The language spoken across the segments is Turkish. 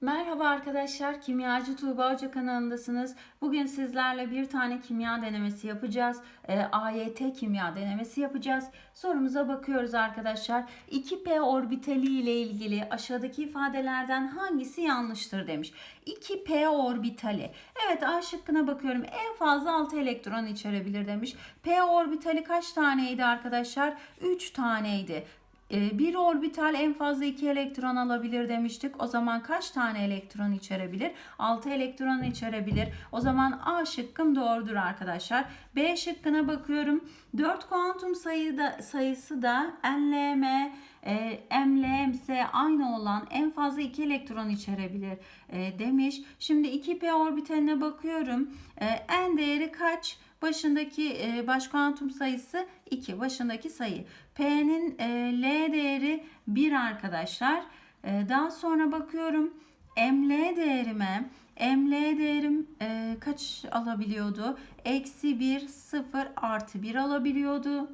Merhaba arkadaşlar, Kimyacı Tuğba Hoca kanalındasınız. Bugün sizlerle bir tane kimya denemesi yapacağız. E, AYT kimya denemesi yapacağız. Sorumuza bakıyoruz arkadaşlar. 2p orbitali ile ilgili aşağıdaki ifadelerden hangisi yanlıştır demiş. 2p orbitali. Evet A şıkkına bakıyorum. En fazla 6 elektron içerebilir demiş. P orbitali kaç taneydi arkadaşlar? 3 taneydi. E, bir orbital en fazla 2 elektron alabilir demiştik. O zaman kaç tane elektron içerebilir? 6 elektron içerebilir. O zaman A şıkkım doğrudur arkadaşlar. B şıkkına bakıyorum. 4 kuantum sayıda, sayısı da NLM, e, MLMS aynı olan en fazla 2 elektron içerebilir e, demiş. Şimdi 2p orbitaline bakıyorum. E, n değeri kaç? Başındaki e, baş kuantum sayısı 2. Başındaki sayı. P'nin e, L değeri 1 arkadaşlar. E, daha sonra bakıyorum ML değerime ML değerim e, kaç alabiliyordu? Eksi 1, 0, artı 1 alabiliyordu.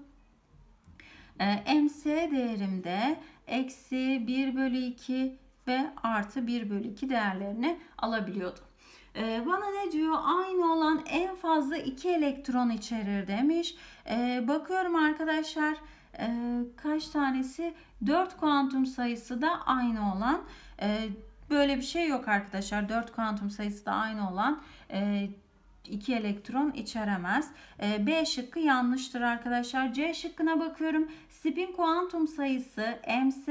E, MC değerimde eksi 1 bölü 2 ve artı 1 bölü 2 değerlerini alabiliyordu. Ee, bana ne diyor? Aynı olan en fazla 2 elektron içerir demiş. Ee, bakıyorum arkadaşlar e, kaç tanesi? 4 kuantum sayısı da aynı olan. E, böyle bir şey yok arkadaşlar. 4 kuantum sayısı da aynı olan. E, 2 elektron içeremez. E, B şıkkı yanlıştır arkadaşlar. C şıkkına bakıyorum. Spin kuantum sayısı ms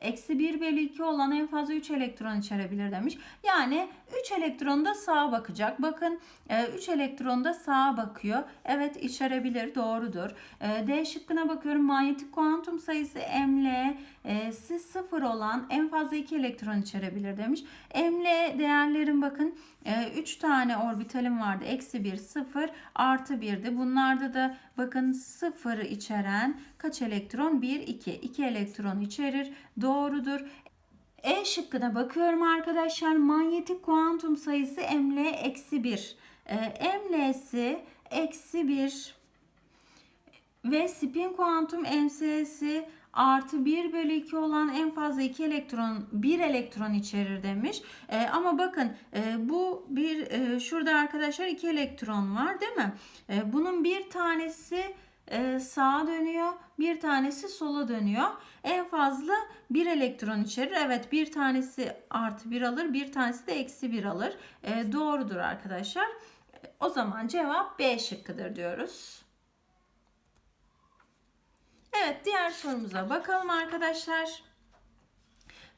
eksi 1 bölü 2 olan en fazla 3 elektron içerebilir demiş. Yani 3 elektron da sağa bakacak. Bakın 3 e, elektron da sağa bakıyor. Evet içerebilir doğrudur. E, D şıkkına bakıyorum. Manyetik kuantum sayısı ml si 0 olan en fazla 2 elektron içerebilir demiş. ml değerlerin bakın 3 tane orbitalim vardı. Eksi 1 0 artı 1'di. Bunlarda da bakın 0 içeren kaç elektron? 1 2. 2 elektron içerir. Doğrudur. E şıkkına bakıyorum arkadaşlar. Manyetik kuantum sayısı ml eksi 1. E, ml'si eksi 1 ve spin kuantum ms'si artı 1 bölü 2 olan en fazla 2 elektron 1 elektron içerir demiş. E, ama bakın e, bu bir e, şurada arkadaşlar 2 elektron var değil mi? E, bunun bir tanesi e, sağa dönüyor, bir tanesi sola dönüyor. En fazla bir elektron içerir. Evet bir tanesi artı bir alır, bir tanesi de eksi bir alır. E, doğrudur arkadaşlar. O zaman cevap B şıkkıdır diyoruz. Evet diğer sorumuza bakalım arkadaşlar.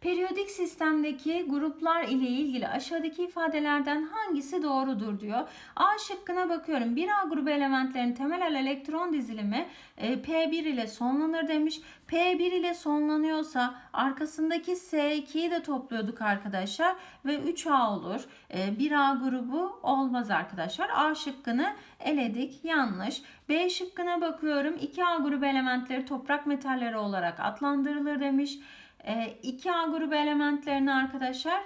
Periyodik sistemdeki gruplar ile ilgili aşağıdaki ifadelerden hangisi doğrudur diyor. A şıkkına bakıyorum. 1A grubu elementlerin temel elektron dizilimi e, P1 ile sonlanır demiş. P1 ile sonlanıyorsa arkasındaki S2'yi de topluyorduk arkadaşlar ve 3A olur. 1A e, grubu olmaz arkadaşlar. A şıkkını eledik. Yanlış. B şıkkına bakıyorum. 2A grubu elementleri toprak metalleri olarak adlandırılır demiş. 2A ee, grubu elementlerini arkadaşlar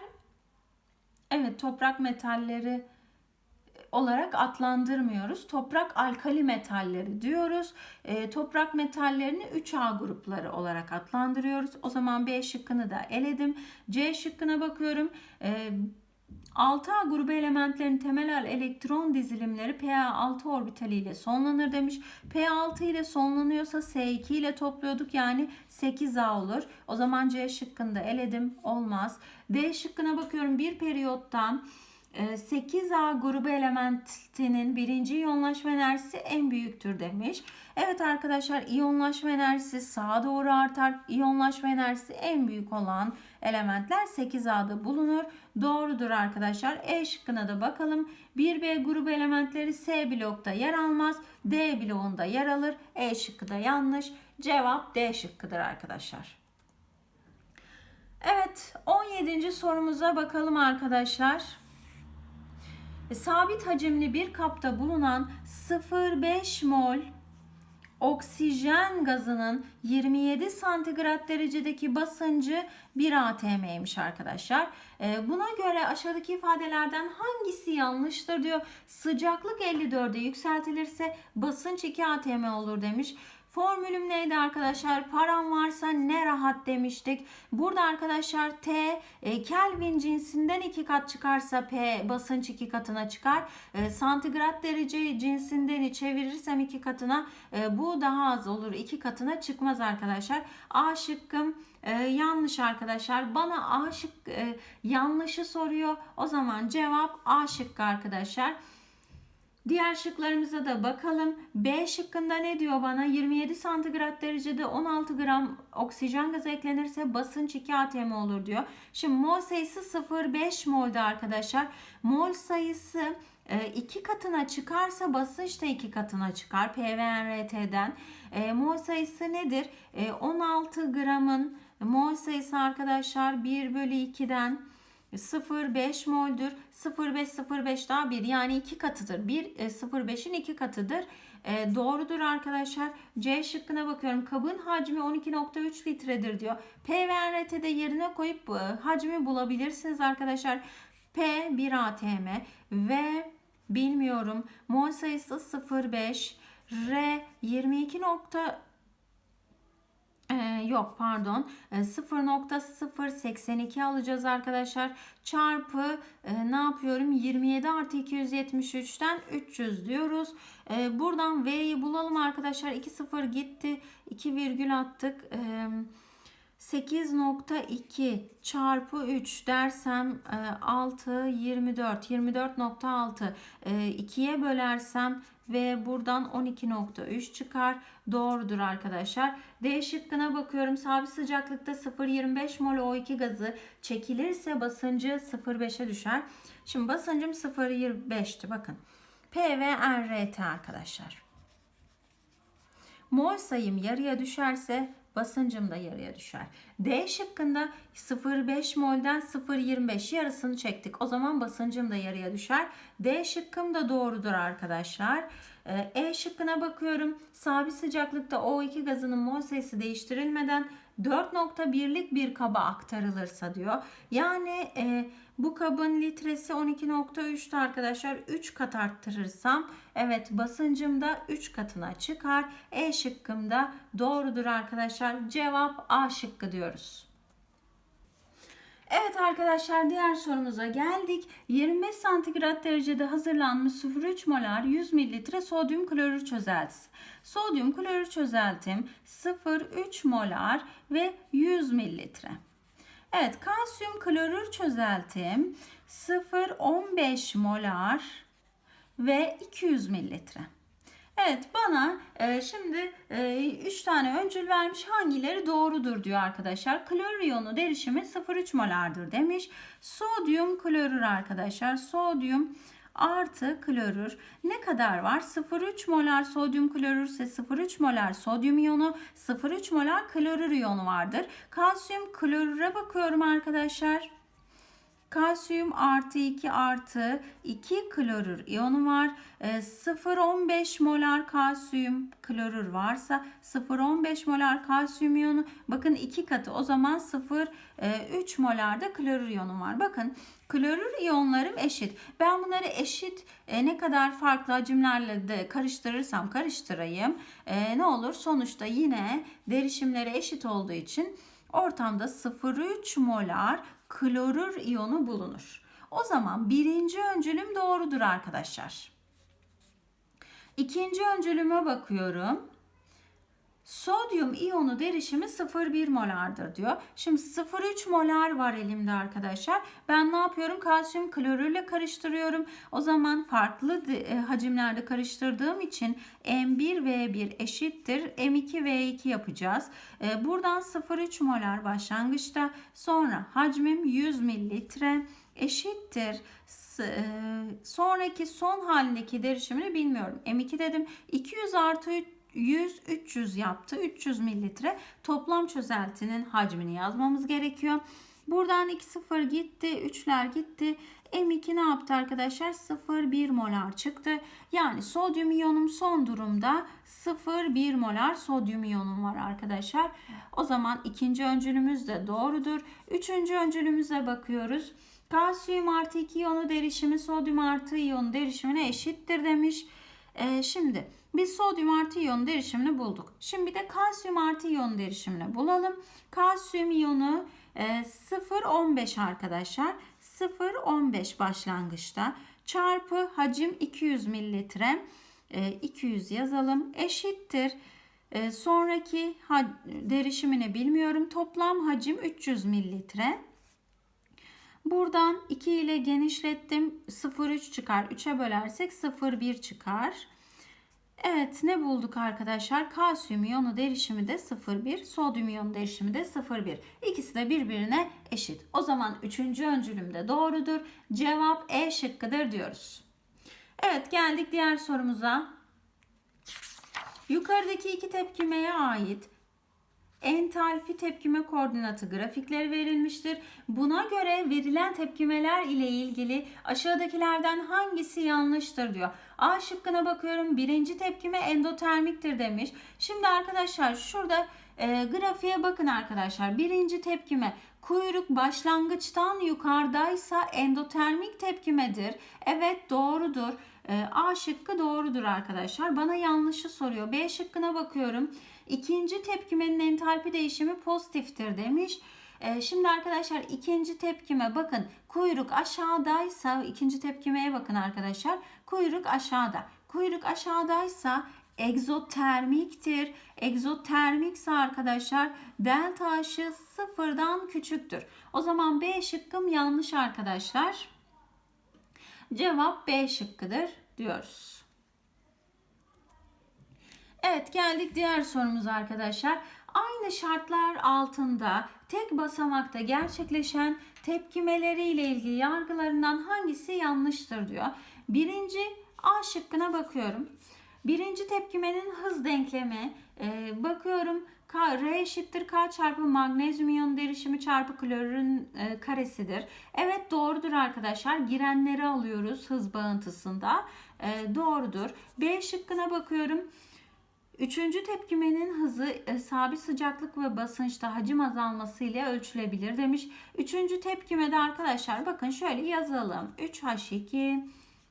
evet toprak metalleri olarak adlandırmıyoruz. Toprak alkali metalleri diyoruz. E, toprak metallerini 3A grupları olarak adlandırıyoruz. O zaman B şıkkını da eledim. C şıkkına bakıyorum. E, 6A grubu elementlerin temel elektron dizilimleri Pa6 orbitali ile sonlanır demiş. P6 ile sonlanıyorsa S2 ile topluyorduk yani 8A olur. O zaman C şıkkında eledim olmaz. D şıkkına bakıyorum bir periyottan 8A grubu elementinin birinci iyonlaşma enerjisi en büyüktür demiş. Evet arkadaşlar iyonlaşma enerjisi sağa doğru artar. İyonlaşma enerjisi en büyük olan elementler 8A'da bulunur. Doğrudur arkadaşlar. E şıkkına da bakalım. 1B grubu elementleri S blokta yer almaz. D bloğunda yer alır. E şıkkı da yanlış. Cevap D şıkkıdır arkadaşlar. Evet 17. sorumuza bakalım arkadaşlar. E, sabit hacimli bir kapta bulunan 0,5 mol oksijen gazının 27 santigrat derecedeki basıncı 1 atm'ymiş arkadaşlar. E, buna göre aşağıdaki ifadelerden hangisi yanlıştır diyor. Sıcaklık 54'e yükseltilirse basınç 2 atm olur demiş. Formülüm neydi arkadaşlar? Param varsa ne rahat demiştik. Burada arkadaşlar T e, Kelvin cinsinden iki kat çıkarsa P basınç iki katına çıkar. E, santigrat derece cinsinden çevirirsem iki katına e, bu daha az olur. iki katına çıkmaz arkadaşlar. A şıkkım yanlış arkadaşlar. Bana A şık yanlışı soruyor. O zaman cevap A şıkkı arkadaşlar. Diğer şıklarımıza da bakalım. B şıkkında ne diyor bana? 27 santigrat derecede 16 gram oksijen gazı eklenirse basınç 2 atm olur diyor. Şimdi mol sayısı 0,5 mol'da arkadaşlar. Mol sayısı e, iki katına çıkarsa basınç da iki katına çıkar. PVNRT'den. E, mol sayısı nedir? E, 16 gramın mol sayısı arkadaşlar 1 bölü 2'den 0,5 mol'dür. 0,5 0,5 daha 1 yani 2 katıdır. 1 0,5'in 2 katıdır. E, doğrudur arkadaşlar. C şıkkına bakıyorum. Kabın hacmi 12.3 litredir diyor. P ve RT'de yerine koyup e, hacmi bulabilirsiniz arkadaşlar. P 1 atm ve bilmiyorum mol sayısı 0,5 R 22. Ee, yok pardon. Ee, 0.082 alacağız arkadaşlar. Çarpı e, ne yapıyorum? 27 artı 273'ten 300 diyoruz. Ee, buradan V'yi bulalım arkadaşlar. 2 0 gitti. 2 virgül attık. Ee, 8.2 çarpı 3 dersem 6 24 24.6 2'ye bölersem ve buradan 12.3 çıkar. Doğrudur arkadaşlar. D şıkkına bakıyorum. Sabit sıcaklıkta 0.25 mol O2 gazı çekilirse basıncı 0.5'e düşer. Şimdi basıncım 0.25'ti bakın. P ve NRT arkadaşlar. Mol sayım yarıya düşerse basıncım da yarıya düşer. D şıkkında 0,5 molden 0,25 yarısını çektik. O zaman basıncım da yarıya düşer. D şıkkım da doğrudur arkadaşlar. Ee, e şıkkına bakıyorum. Sabit sıcaklıkta O2 gazının mol sayısı değiştirilmeden 4.1'lik bir kaba aktarılırsa diyor. Yani e, bu kabın litresi 12.3'tü arkadaşlar. 3 kat arttırırsam evet basıncım da 3 katına çıkar. E şıkkım da doğrudur arkadaşlar. Cevap A şıkkı diyoruz. Evet arkadaşlar diğer sorumuza geldik. 25 santigrat derecede hazırlanmış 0,3 molar 100 mililitre sodyum klorür çözeltisi. Sodyum klorür çözeltim 0,3 molar ve 100 mililitre. Evet kalsiyum klorür çözeltim 0,15 molar ve 200 mililitre. Evet bana e, şimdi 3 e, tane öncül vermiş hangileri doğrudur diyor arkadaşlar. Klorür iyonu derişimi 0,3 molardır demiş. Sodyum klorür arkadaşlar. Sodyum artı klorür ne kadar var? 0,3 molar sodyum klorür ise 0,3 molar sodyum iyonu 0,3 molar klorür iyonu vardır. Kalsiyum klorüre bakıyorum arkadaşlar. Kalsiyum artı 2 artı 2 klorür iyonu var. 0,15 ee, molar kalsiyum klorür varsa 0,15 molar kalsiyum iyonu bakın 2 katı o zaman 0,3 e, molar da klorür iyonu var. Bakın klorür iyonlarım eşit. Ben bunları eşit e, ne kadar farklı hacimlerle de karıştırırsam karıştırayım e, ne olur sonuçta yine derişimleri eşit olduğu için ortamda 0,3 molar klorür iyonu bulunur. O zaman birinci öncülüm doğrudur arkadaşlar. İkinci öncülüme bakıyorum. Sodyum iyonu derişimi 0,1 molardır diyor. Şimdi 0,3 molar var elimde arkadaşlar. Ben ne yapıyorum? Kalsiyum klorürle karıştırıyorum. O zaman farklı e, hacimlerde karıştırdığım için M1V1 eşittir. M2V2 yapacağız. E, buradan 0,3 molar başlangıçta. Sonra hacmim 100 mililitre eşittir. E, sonraki son halindeki derişimini bilmiyorum. M2 dedim. 200 artı 3 100 300 yaptı. 300 mililitre toplam çözeltinin hacmini yazmamız gerekiyor. Buradan 2 0 gitti, 3'ler gitti. M2 ne yaptı arkadaşlar? 0,1 molar çıktı. Yani sodyum iyonum son durumda 0,1 molar sodyum iyonum var arkadaşlar. O zaman ikinci öncülümüz de doğrudur. Üçüncü öncülümüze bakıyoruz. Kalsiyum artı 2 iyonu derişimi sodyum artı iyonu derişimine eşittir demiş. Ee, şimdi Biz sodyum artı iyon derişimini bulduk. Şimdi bir de kalsiyum artı iyon derişimini bulalım. Kalsiyum iyonu e, 0,15 arkadaşlar. 0,15 başlangıçta çarpı hacim 200 mililitre. E, 200 yazalım. Eşittir. E, sonraki derişimini bilmiyorum. Toplam hacim 300 mililitre. Buradan 2 ile genişlettim. 0,3 çıkar. 3'e bölersek 0,1 çıkar. Evet ne bulduk arkadaşlar? Kalsiyum iyonu derişimi de 0,1, sodyum iyonu derişimi de 0,1. İkisi de birbirine eşit. O zaman üçüncü öncülüm de doğrudur. Cevap E şıkkıdır diyoruz. Evet geldik diğer sorumuza. Yukarıdaki iki tepkimeye ait entalpi tepkime koordinatı grafikleri verilmiştir. Buna göre verilen tepkimeler ile ilgili aşağıdakilerden hangisi yanlıştır diyor. A şıkkına bakıyorum. Birinci tepkime endotermiktir demiş. Şimdi arkadaşlar şurada e, grafiğe bakın arkadaşlar. Birinci tepkime kuyruk başlangıçtan yukarıdaysa endotermik tepkimedir. Evet doğrudur. E, A şıkkı doğrudur arkadaşlar. Bana yanlışı soruyor. B şıkkına bakıyorum. İkinci tepkimenin entalpi değişimi pozitiftir demiş. Ee, şimdi arkadaşlar ikinci tepkime bakın kuyruk aşağıdaysa ikinci tepkimeye bakın arkadaşlar kuyruk aşağıda kuyruk aşağıdaysa egzotermiktir. Egzotermikse arkadaşlar delta aşı sıfırdan küçüktür. O zaman B şıkkım yanlış arkadaşlar. Cevap B şıkkıdır diyoruz. Evet geldik diğer sorumuza arkadaşlar. Aynı şartlar altında tek basamakta gerçekleşen tepkimeleri ile ilgili yargılarından hangisi yanlıştır diyor. Birinci A şıkkına bakıyorum. Birinci tepkimenin hız denklemi e, bakıyorum K, R eşittir K çarpı magnezyum iyon derişimi çarpı klorun e, karesidir. Evet doğrudur arkadaşlar. Girenleri alıyoruz hız bağıntısında. E, doğrudur. B şıkkına bakıyorum. Üçüncü tepkimenin hızı e, sabit sıcaklık ve basınçta hacim azalması ile ölçülebilir demiş. Üçüncü tepkimede arkadaşlar bakın şöyle yazalım. 3H2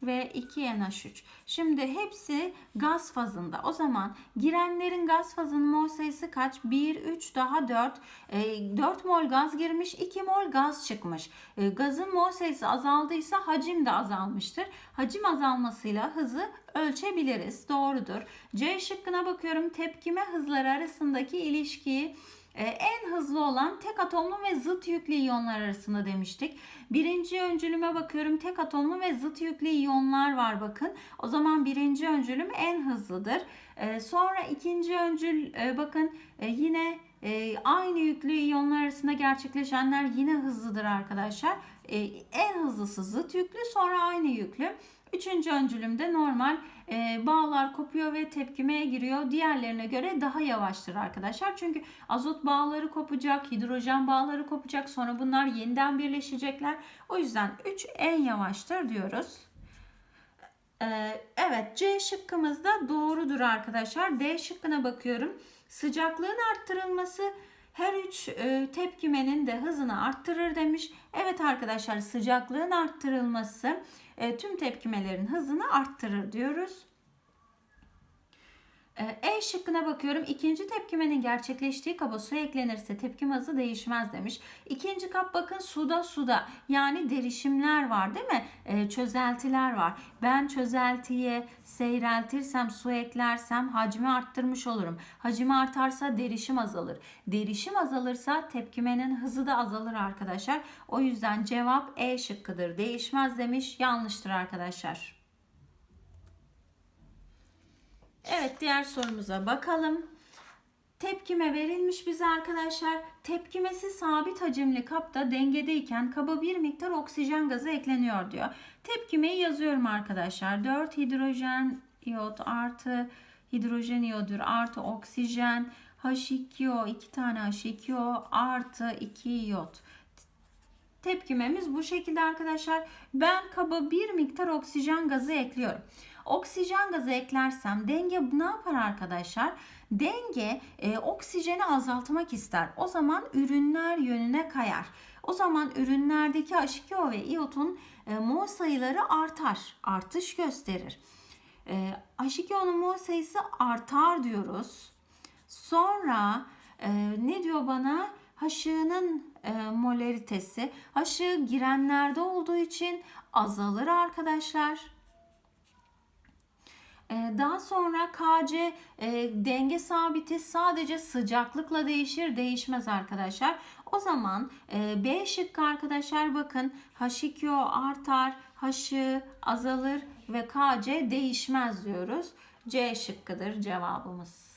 ve 2NH3. Şimdi hepsi gaz fazında. O zaman girenlerin gaz fazının mol sayısı kaç? 1, 3 daha 4. E, 4 mol gaz girmiş, 2 mol gaz çıkmış. E, gazın mol sayısı azaldıysa hacim de azalmıştır. Hacim azalmasıyla hızı ölçebiliriz. Doğrudur. C şıkkına bakıyorum. Tepkime hızları arasındaki ilişkiyi ee, en hızlı olan tek atomlu ve zıt yüklü iyonlar arasında demiştik. Birinci öncülüme bakıyorum. Tek atomlu ve zıt yüklü iyonlar var bakın. O zaman birinci öncülüm en hızlıdır. Ee, sonra ikinci öncül e, bakın e, yine e, aynı yüklü iyonlar arasında gerçekleşenler yine hızlıdır arkadaşlar. En hızlısı zıt yüklü sonra aynı yüklü. Üçüncü öncülümde normal e, bağlar kopuyor ve tepkimeye giriyor. Diğerlerine göre daha yavaştır arkadaşlar. Çünkü azot bağları kopacak, hidrojen bağları kopacak. Sonra bunlar yeniden birleşecekler. O yüzden 3 en yavaştır diyoruz. Ee, evet C şıkkımız da doğrudur arkadaşlar. D şıkkına bakıyorum. Sıcaklığın arttırılması her üç e, tepkimenin de hızını arttırır demiş. Evet arkadaşlar sıcaklığın arttırılması e, tüm tepkimelerin hızını arttırır diyoruz. E, e şıkkına bakıyorum. İkinci tepkimenin gerçekleştiği kaba su eklenirse tepkime hızı değişmez demiş. İkinci kap bakın suda suda yani derişimler var değil mi? E, çözeltiler var. Ben çözeltiye seyreltirsem su eklersem hacmi arttırmış olurum. Hacmi artarsa derişim azalır. Derişim azalırsa tepkimenin hızı da azalır arkadaşlar. O yüzden cevap E şıkkıdır. Değişmez demiş. Yanlıştır arkadaşlar. Evet diğer sorumuza bakalım. Tepkime verilmiş bize arkadaşlar. Tepkimesi sabit hacimli kapta dengedeyken kaba bir miktar oksijen gazı ekleniyor diyor. Tepkimeyi yazıyorum arkadaşlar. 4 hidrojen iot artı hidrojen iyodür artı oksijen H2O 2 tane H2O artı 2 iot. Tepkimemiz bu şekilde arkadaşlar. Ben kaba bir miktar oksijen gazı ekliyorum. Oksijen gazı eklersem denge ne yapar arkadaşlar? Denge e, oksijeni azaltmak ister. O zaman ürünler yönüne kayar. O zaman ürünlerdeki H2O ve iotun e, mol sayıları artar, artış gösterir. E, H2O'nun mol sayısı artar diyoruz. Sonra e, ne diyor bana? Haşığının e, molaritesi. Haşığı girenlerde olduğu için azalır arkadaşlar. E, daha sonra KC e, denge sabiti sadece sıcaklıkla değişir, değişmez arkadaşlar. O zaman e, B şıkkı arkadaşlar bakın H2O artar, H'ı azalır ve KC değişmez diyoruz. C şıkkıdır cevabımız.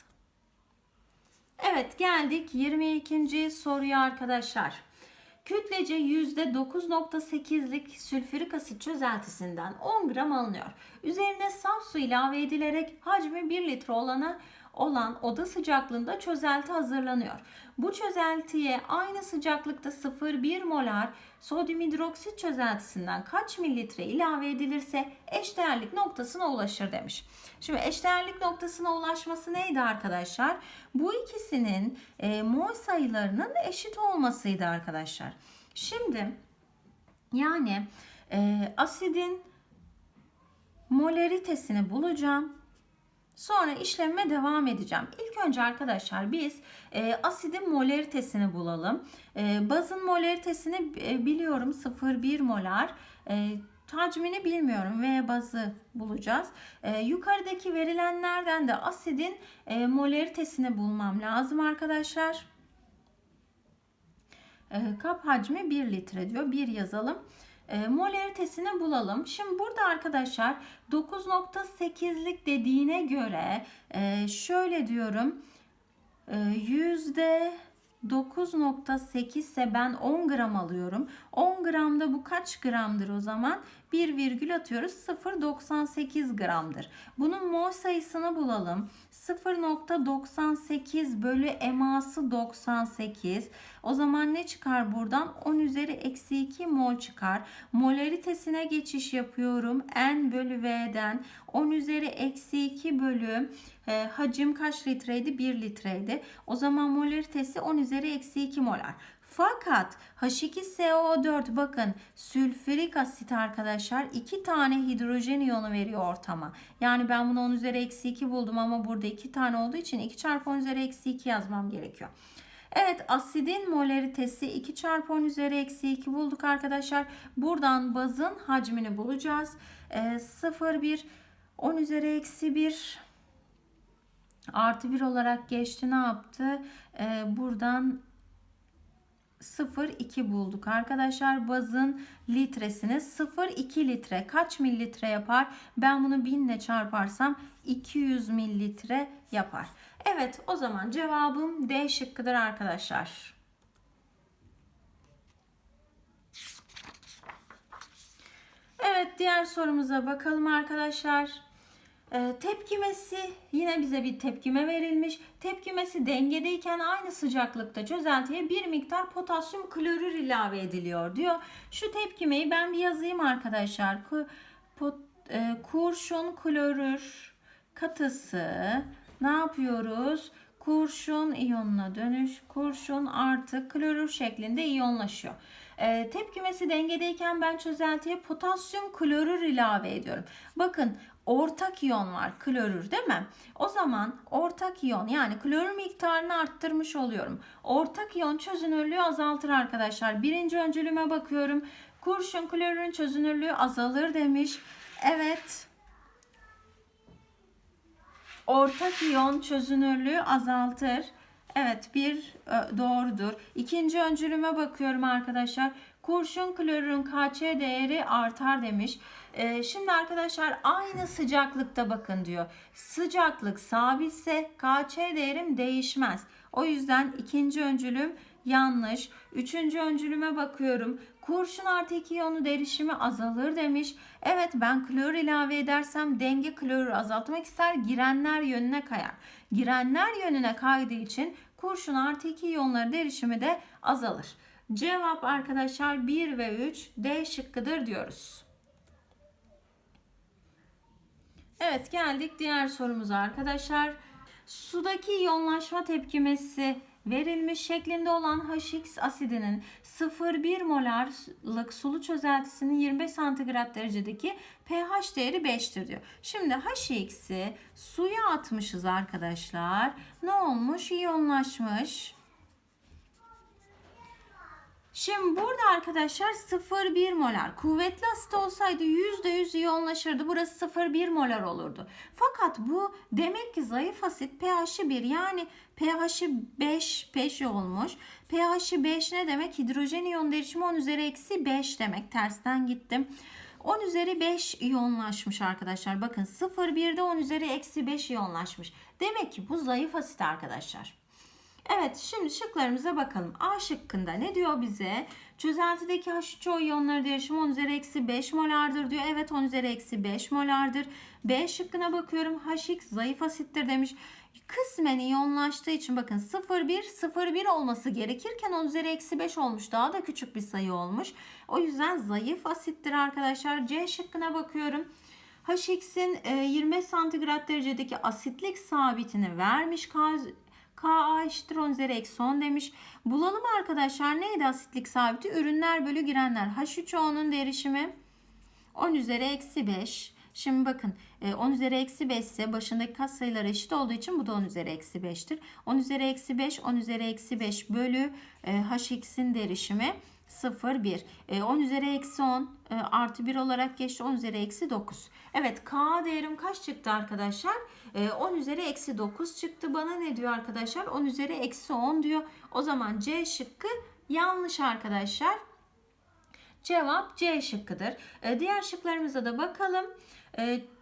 Evet geldik 22. soruya arkadaşlar. Kütlece %9.8'lik sülfürik asit çözeltisinden 10 gram alınıyor. Üzerine saf su ilave edilerek hacmi 1 litre olana olan oda sıcaklığında çözelti hazırlanıyor. Bu çözeltiye aynı sıcaklıkta 0,1 molar sodyum hidroksit çözeltisinden kaç mililitre ilave edilirse eşdeğerlik noktasına ulaşır demiş. Şimdi eşdeğerlik noktasına ulaşması neydi arkadaşlar? Bu ikisinin e, mol sayılarının eşit olmasıydı arkadaşlar. Şimdi yani e, asidin molaritesini bulacağım. Sonra işlemime devam edeceğim. İlk önce arkadaşlar biz e, asidin molaritesini bulalım. E, bazın molaritesini e, biliyorum 0,1 molar. E, hacmini bilmiyorum ve bazı bulacağız. E, yukarıdaki verilenlerden de asidin e, molaritesini bulmam lazım arkadaşlar. E, kap hacmi 1 litre diyor. 1 yazalım e, molaritesini bulalım. Şimdi burada arkadaşlar 9.8'lik dediğine göre e, şöyle diyorum. E, yüzde 9.8 ise ben 10 gram alıyorum. 10 gramda bu kaç gramdır o zaman? 1 virgül atıyoruz 0.98 gramdır. Bunun mol sayısını bulalım. 0.98 bölü eması 98. O zaman ne çıkar buradan? 10 üzeri eksi 2 mol çıkar. Molaritesine geçiş yapıyorum. N bölü V'den 10 üzeri eksi 2 bölü e, hacim kaç litreydi? 1 litreydi. O zaman molaritesi 10 üzeri eksi 2 molar. Fakat H2SO4 bakın sülfürik asit arkadaşlar iki tane hidrojen iyonu veriyor ortama. Yani ben bunu 10 üzeri eksi 2 buldum ama burada iki tane olduğu için 2 çarpı 10 üzeri eksi 2 yazmam gerekiyor. Evet asidin molaritesi 2 çarpı 10 üzeri eksi 2 bulduk arkadaşlar. Buradan bazın hacmini bulacağız. E, 0,1 10 üzeri eksi 1 artı 1 olarak geçti ne yaptı? E, buradan 0,2 bulduk arkadaşlar. Bazın litresini 0,2 litre kaç mililitre yapar? Ben bunu 1000 ile çarparsam 200 mililitre yapar. Evet o zaman cevabım D şıkkıdır arkadaşlar. Evet diğer sorumuza bakalım arkadaşlar. Ee, tepkimesi yine bize bir tepkime verilmiş. Tepkimesi dengedeyken aynı sıcaklıkta çözeltiye bir miktar potasyum klorür ilave ediliyor diyor. Şu tepkimeyi ben bir yazayım arkadaşlar. Pot, e, kurşun klorür katısı ne yapıyoruz? Kurşun iyonuna dönüş. Kurşun artı klorür şeklinde iyonlaşıyor. E, tepkimesi dengedeyken ben çözeltiye potasyum klorür ilave ediyorum. Bakın ortak iyon var klorür değil mi? O zaman ortak iyon yani klorür miktarını arttırmış oluyorum. Ortak iyon çözünürlüğü azaltır arkadaşlar. Birinci öncülüme bakıyorum. Kurşun klorürün çözünürlüğü azalır demiş. Evet. Ortak iyon çözünürlüğü azaltır. Evet bir e, doğrudur. İkinci öncülüme bakıyorum arkadaşlar. Kurşun klorürün KÇ değeri artar demiş. Ee, şimdi arkadaşlar aynı sıcaklıkta bakın diyor. Sıcaklık sabitse KÇ değerim değişmez. O yüzden ikinci öncülüm yanlış. Üçüncü öncülüme bakıyorum. Kurşun artı 2 iyonu derişimi azalır demiş. Evet ben klor ilave edersem denge klorür azaltmak ister girenler yönüne kayar. Girenler yönüne kaydığı için kurşun artı 2 iyonları derişimi de azalır. Cevap arkadaşlar 1 ve 3 D şıkkıdır diyoruz. Evet geldik diğer sorumuza arkadaşlar. Sudaki iyonlaşma tepkimesi verilmiş şeklinde olan HX asidinin 0,1 molarlık sulu çözeltisinin 25 santigrat derecedeki pH değeri 5'tir diyor. Şimdi HX'i suya atmışız arkadaşlar. Ne olmuş? İyonlaşmış. Şimdi burada arkadaşlar 0,1 molar. Kuvvetli asit olsaydı %100 iyonlaşırdı. Burası 0,1 molar olurdu. Fakat bu demek ki zayıf asit pH'i 1 yani pH'i 5 5 olmuş. pH'i 5 ne demek? Hidrojen iyon derişimi 10 üzeri eksi 5 demek. Tersten gittim. 10 üzeri 5 iyonlaşmış arkadaşlar. Bakın 0,1'de 10 üzeri eksi 5 iyonlaşmış. Demek ki bu zayıf asit arkadaşlar. Evet şimdi şıklarımıza bakalım. A şıkkında ne diyor bize? Çözeltideki H3O iyonları değişimi 10 üzeri eksi 5 molardır diyor. Evet 10 üzeri eksi 5 molardır. B şıkkına bakıyorum. HX zayıf asittir demiş. Kısmen iyonlaştığı için bakın 0,1 0,1 olması gerekirken 10 üzeri eksi 5 olmuş. Daha da küçük bir sayı olmuş. O yüzden zayıf asittir arkadaşlar. C şıkkına bakıyorum. HX'in 25 santigrat derecedeki asitlik sabitini vermiş. Ka eşittir 10 üzeri eksi 10 demiş. Bulalım arkadaşlar neydi asitlik sabiti? Ürünler bölü girenler. H3O'nun derişimi 10 üzeri eksi 5. Şimdi bakın 10 üzeri eksi 5 ise başındaki kat sayılar eşit olduğu için bu da 10 üzeri eksi 5'tir. 10 üzeri eksi 5 10 üzeri eksi 5 bölü hx'in derişimi 0, 1. 10 üzeri eksi 10 artı 1 olarak geçti. 10 üzeri eksi 9. Evet K değerim kaç çıktı arkadaşlar? 10 üzeri eksi 9 çıktı. Bana ne diyor arkadaşlar? 10 üzeri eksi 10 diyor. O zaman C şıkkı yanlış arkadaşlar. Cevap C şıkkıdır. Diğer şıklarımıza da bakalım.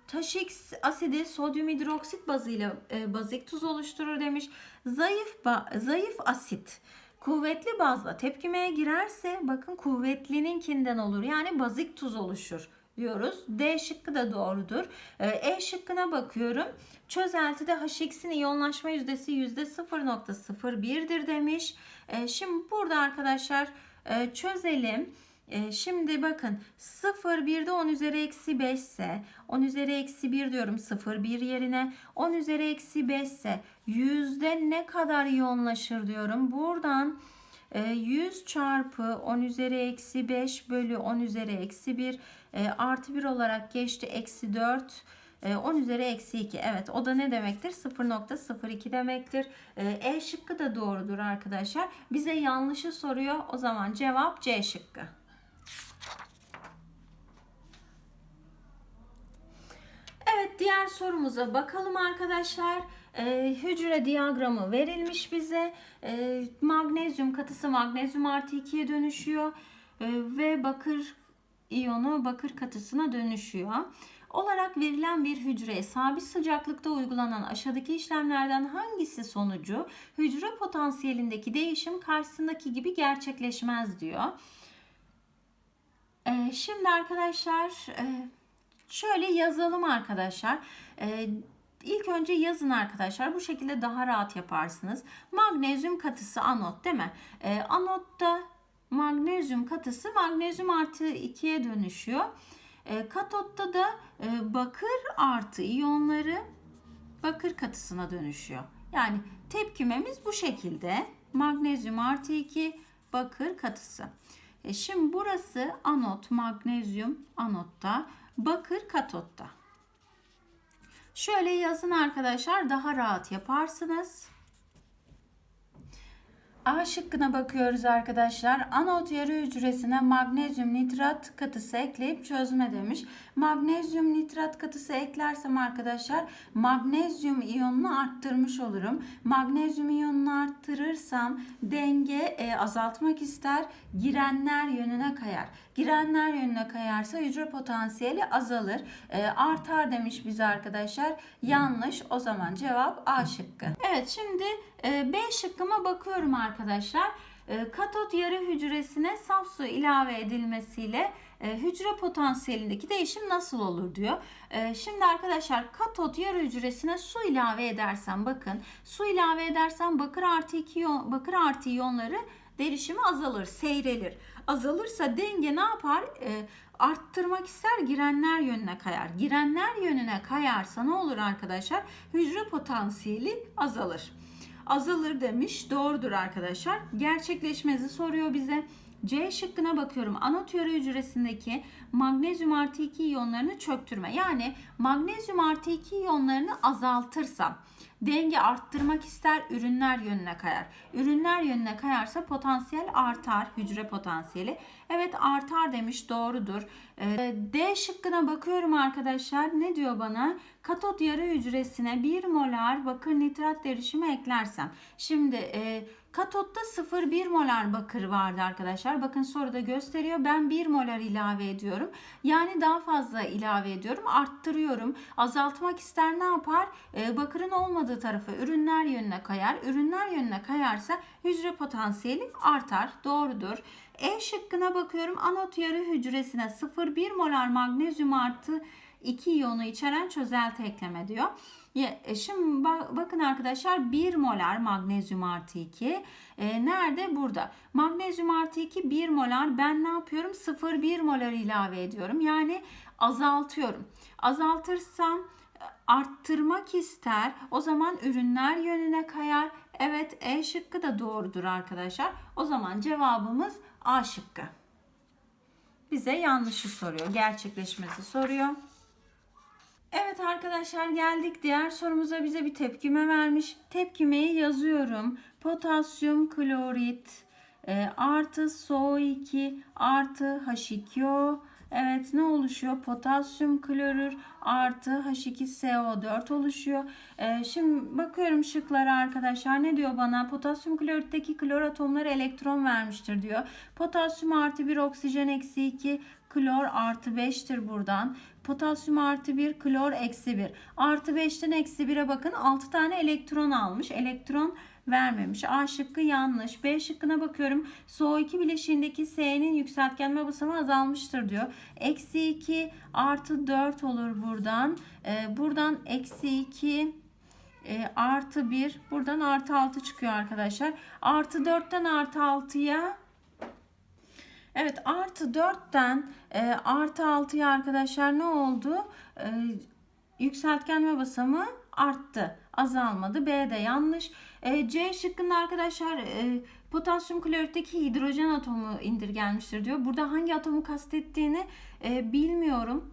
Taşix asidi sodyum hidroksit bazıyla bazik tuz oluşturur demiş. Zayıf zayıf asit Kuvvetli bazla tepkimeye girerse bakın kuvvetlininkinden olur. Yani bazik tuz oluşur diyoruz. D şıkkı da doğrudur. E şıkkına bakıyorum. Çözeltide HX'in iyonlaşma yüzdesi %0.01'dir demiş. E, şimdi burada arkadaşlar e, çözelim. E, şimdi bakın 0 1'de 10 üzeri eksi 5 ise 10 üzeri eksi 1 diyorum 0 1 yerine 10 üzeri eksi 5 ise yüzde ne kadar yoğunlaşır diyorum. Buradan 100 e, çarpı 10 üzeri eksi 5 bölü 10 üzeri eksi 1 e, artı 1 olarak geçti eksi 4 10 üzeri eksi 2. Evet o da ne demektir? 0.02 demektir. E şıkkı da doğrudur arkadaşlar. Bize yanlışı soruyor. O zaman cevap C şıkkı. Evet diğer sorumuza bakalım arkadaşlar. Ee, hücre diyagramı verilmiş bize. Ee, magnezyum katısı magnezyum artı 2'ye dönüşüyor. Ee, ve bakır iyonu bakır katısına dönüşüyor. Olarak verilen bir hücreye sabit sıcaklıkta uygulanan aşağıdaki işlemlerden hangisi sonucu hücre potansiyelindeki değişim karşısındaki gibi gerçekleşmez diyor. Ee, şimdi arkadaşlar e, şöyle yazalım arkadaşlar. Ee, ilk önce yazın arkadaşlar. Bu şekilde daha rahat yaparsınız. Magnezyum katısı anot değil mi? Ee, anotta magnezyum katısı magnezyum artı 2'ye dönüşüyor. katotta da e, bakır artı iyonları bakır katısına dönüşüyor. Yani tepkimemiz bu şekilde. Magnezyum artı 2 bakır katısı. E şimdi burası anot, magnezyum anotta, bakır katotta. Şöyle yazın arkadaşlar daha rahat yaparsınız. A şıkkına bakıyoruz arkadaşlar. Anot yarı hücresine magnezyum nitrat katısı ekleyip çözme demiş. Magnezyum nitrat katısı eklersem arkadaşlar magnezyum iyonunu arttırmış olurum. Magnezyum iyonunu arttırırsam denge e, azaltmak ister. Girenler yönüne kayar. Girenler yönüne kayarsa hücre potansiyeli azalır. E, artar demiş bize arkadaşlar. Yanlış. O zaman cevap A şıkkı. Evet şimdi e, B şıkkıma bakıyorum arkadaşlar. E, katot yarı hücresine saf su ilave edilmesiyle e, hücre potansiyelindeki değişim nasıl olur diyor. E, şimdi arkadaşlar katot yarı hücresine su ilave edersem bakın su ilave edersem bakır artı 2 bakır artı iyonları derişimi azalır, seyrelir. Azalırsa denge ne yapar? E, arttırmak ister girenler yönüne kayar. Girenler yönüne kayarsa ne olur arkadaşlar? Hücre potansiyeli azalır. Azalır demiş. Doğrudur arkadaşlar. Gerçekleşmezi soruyor bize. C şıkkına bakıyorum. Anot yarı hücresindeki magnezyum artı 2 iyonlarını çöktürme. Yani magnezyum artı 2 iyonlarını azaltırsam denge arttırmak ister ürünler yönüne kayar. Ürünler yönüne kayarsa potansiyel artar hücre potansiyeli. Evet artar demiş doğrudur. Ee, D şıkkına bakıyorum arkadaşlar. Ne diyor bana? Katot yarı hücresine 1 molar bakır nitrat derişimi eklersem. Şimdi e, katotta 0,1 molar bakır vardı arkadaşlar. Bakın soruda gösteriyor. Ben 1 molar ilave ediyorum. Yani daha fazla ilave ediyorum. Arttırıyorum. Azaltmak ister ne yapar? E, bakırın olmadığı tarafı ürünler yönüne kayar. Ürünler yönüne kayarsa hücre potansiyeli artar. Doğrudur. E şıkkına bakıyorum. Anot yarı hücresine 0,1 molar magnezyum artı 2 iyonu içeren çözelti ekleme diyor. E, Şimdi ba- bakın arkadaşlar 1 molar magnezyum artı 2. E, nerede? Burada. Magnezyum artı 2 1 molar. Ben ne yapıyorum? 0,1 molar ilave ediyorum. Yani azaltıyorum. Azaltırsam e, arttırmak ister. O zaman ürünler yönüne kayar. Evet E şıkkı da doğrudur arkadaşlar. O zaman cevabımız A şıkkı. Bize yanlışı soruyor. Gerçekleşmesi soruyor. Evet arkadaşlar geldik diğer sorumuza bize bir tepkime vermiş. Tepkimeyi yazıyorum. Potasyum klorit e, artı SO2 artı H2O. Evet ne oluşuyor? Potasyum klorür artı H2SO4 oluşuyor. E, şimdi bakıyorum şıklara arkadaşlar. Ne diyor bana? Potasyum kloritteki klor atomları elektron vermiştir diyor. Potasyum artı 1 oksijen eksi 2 klor artı 5'tir buradan. Potasyum artı 1, klor eksi 1. Artı 5'ten eksi 1'e bakın 6 tane elektron almış. Elektron vermemiş. A şıkkı yanlış. B şıkkına bakıyorum. SO2 bileşiğindeki S'nin yükseltgenme basamağı azalmıştır diyor. Eksi 2 artı 4 olur buradan. Ee, buradan eksi 2 e, artı 1. Buradan artı 6 çıkıyor arkadaşlar. Artı 4'ten artı 6'ya Evet artı 4'ten e, artı 6'ya arkadaşlar ne oldu? E, yükseltgenme basamağı arttı. Azalmadı. B de yanlış. E, C şıkkında arkadaşlar e, potasyum kloritteki hidrojen atomu indirgenmiştir diyor. Burada hangi atomu kastettiğini e, bilmiyorum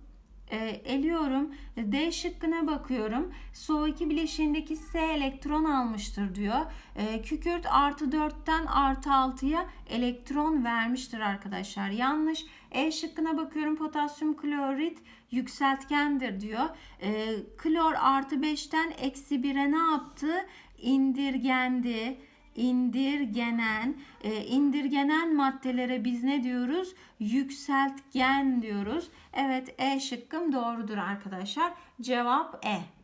eliyorum. D şıkkına bakıyorum. SO2 bileşiğindeki S elektron almıştır diyor. E, kükürt artı 4'ten artı 6'ya elektron vermiştir arkadaşlar. Yanlış. E şıkkına bakıyorum. Potasyum klorit yükseltgendir diyor. E, klor artı 5'ten eksi 1'e ne yaptı? İndirgendi indirgenen e, indirgenen maddelere biz ne diyoruz? Yükseltgen diyoruz. Evet E şıkkım doğrudur arkadaşlar. Cevap E.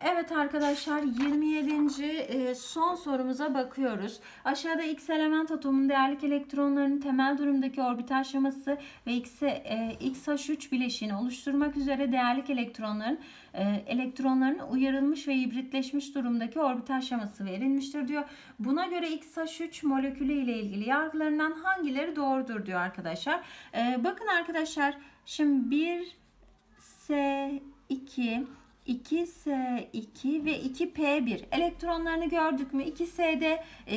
Evet arkadaşlar 27. e, son sorumuza bakıyoruz. Aşağıda X element atomunun değerlik elektronlarının temel durumdaki orbital şeması ve X, e, XH3 bileşiğini oluşturmak üzere değerlik elektronların e, elektronların uyarılmış ve hibritleşmiş durumdaki orbital şeması verilmiştir diyor. Buna göre XH3 molekülü ile ilgili yargılarından hangileri doğrudur diyor arkadaşlar. Bakın arkadaşlar şimdi 1 S2 2S2 ve 2P1 elektronlarını gördük mü? 2S'de e,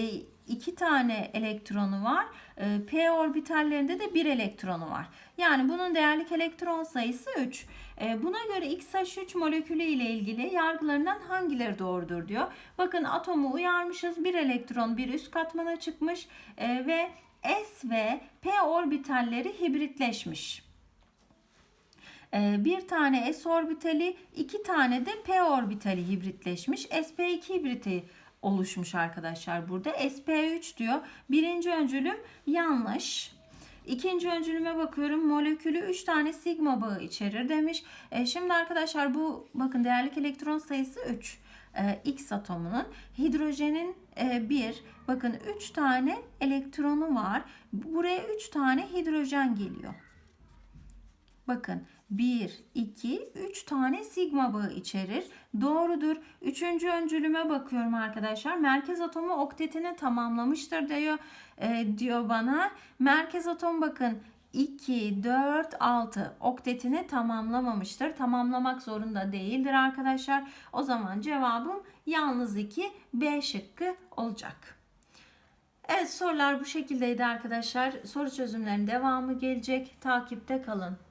2 tane elektronu var. E, P orbitallerinde de 1 elektronu var. Yani bunun değerlik elektron sayısı 3. E, buna göre XH3 molekülü ile ilgili yargılarından hangileri doğrudur diyor. Bakın atomu uyarmışız. 1 elektron bir üst katmana çıkmış e, ve S ve P orbitalleri hibritleşmiş. Ee, bir tane s orbitali, iki tane de p orbitali hibritleşmiş. sp2 hibriti oluşmuş arkadaşlar burada. sp3 diyor. Birinci öncülüm yanlış. İkinci öncülüme bakıyorum. Molekülü 3 tane sigma bağı içerir demiş. E, şimdi arkadaşlar bu bakın değerlik elektron sayısı 3. E, X atomunun hidrojenin 1 e, bakın 3 tane elektronu var. Buraya 3 tane hidrojen geliyor. Bakın 1, 2, 3 tane sigma bağı içerir. Doğrudur. Üçüncü öncülüme bakıyorum arkadaşlar. Merkez atomu oktetini tamamlamıştır diyor, e, diyor bana. Merkez atom bakın 2, 4, 6 oktetini tamamlamamıştır. Tamamlamak zorunda değildir arkadaşlar. O zaman cevabım yalnız 2 B şıkkı olacak. Evet sorular bu şekildeydi arkadaşlar. Soru çözümlerinin devamı gelecek. Takipte kalın.